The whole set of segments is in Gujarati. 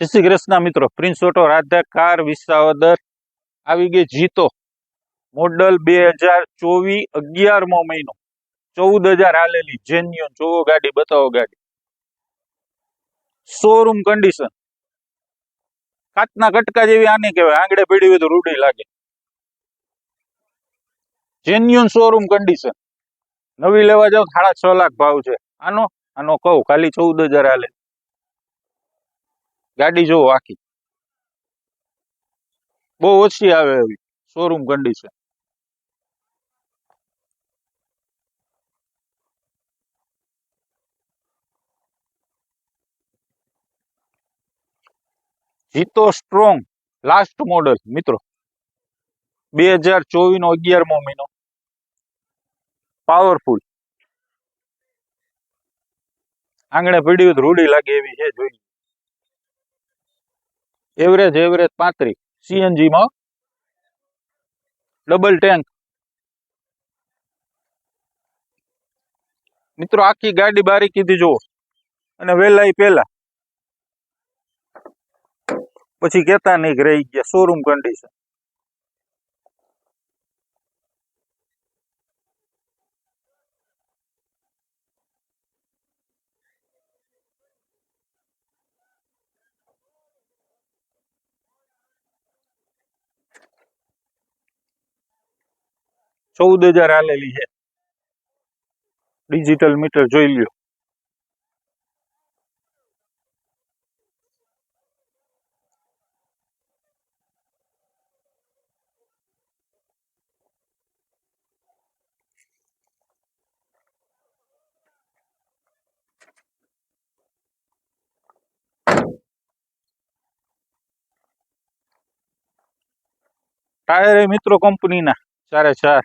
જય શ્રી કૃષ્ણ મિત્રો, પ્રિન્સ ઓટો રાધા વિસાવદર આવી ગઈ જીતો. મોડલ બે હજાર ચોવીસ અગિયારમો મહિનો. ચૌદ હજાર હાલેલી જેન્યુન. જોવો ગાડી, બતાવો ગાડી. શોરૂમ કન્ડિશન કાચના કટકા જેવી આની કહેવાય. આંગળે પીડી હોય તો રૂડી લાગે. જેન્યુન શોરૂમ કન્ડિશન નવી લેવા જાવ સાડા છ લાખ ભાવ છે. આનો આનો કહું, ખાલી ચૌદ હજાર હાલે. ગાડી જોવો આખી. બહુ ઓછી આવે એવી. શોરૂમ કન્ડિશન જીતો સ્ટ્રોંગ લાસ્ટ મોડલ મિત્રો. બે હજાર ચોવીસ નો અગિયારમો મહિનો. પાવરફુલ આંગણે પીડ્યું રૂડી લાગે એવી છે, જોઈ એવરેજ એવરેજ પાંત્રીસ. સીએનજી માં ડબલ ટેન્ક મિત્રો, આખી ગાડી બારી કીધી, જુઓ. અને વહેલા પેલા પછી કેતા નહીં રહી ગયા શોરૂમ કન્ડિશન ચૌદ હજાર આલેલી છે. ડિજિટલ મીટર જોઈ લ્યો. ટાયર મિત્રો કંપનીના ચારે ચાર.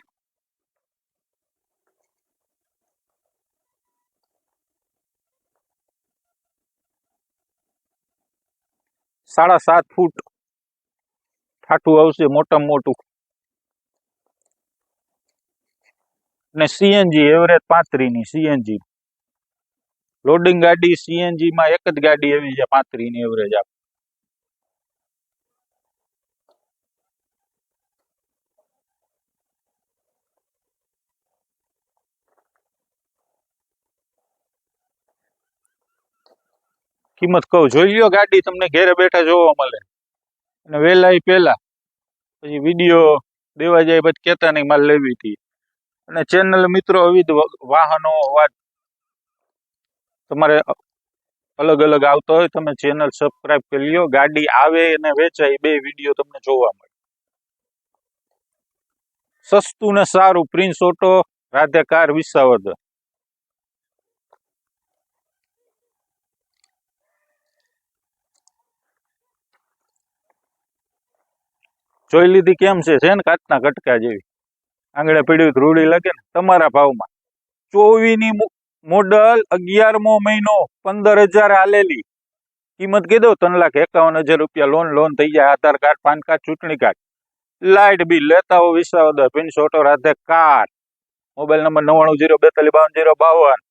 સાડા સાત ફૂટ ઠાઠું આવશે, મોટામાં મોટું. ને સીએનજી, એવરેજ પાંત્રીસની સીએનજી. લોડિંગ ગાડી સીએનજી માં એક જ ગાડી એવી છે પાંત્રીસની એવરેજ આપે. કિંમત કહું, જોઈ લ્યો ગાડી તમને ઘેરે બેઠા જોવા મળે. અને વહેલા પહેલા. પછી વીડિયો દેવા જાય પછી કહેતા નહીં મારે લેવી હતી અને ચેનલ મિત્રો વિવિધ વાહનો, વાત તમારે અલગ અલગ આવતો હોય તમે ચેનલ સબસ્ક્રાઇબ કરી લ્યો. ગાડી આવે અને વેચાય બે વીડિયો તમને જોવા મળે. સસ્તું ને સારું prince auto Radhe car, Visavadar. જોઈ લીધી કેમ છે? છે ને કાચના કટકા જેવી? આંગળે પીડ્યું તો રૂડી લાગે ને તમારા ભાવમાં. ચોવીની મોડલ અગિયારમો મહિનો પંદર હજાર હાલેલી. કિંમત કીધો ત્રણ લાખ એકાવન હજાર રૂપિયા લોન લોન થઈ જાય, આધાર કાર્ડ, પાન કાર્ડ, ચૂંટણી કાર્ડ. લાઇટ બિલ, લેતા હો Visavadar prince auto Radhe card. Mobile number નવ્વાણું, જીરો, બેતાલીસ, બાવન, જીરો, બાવન.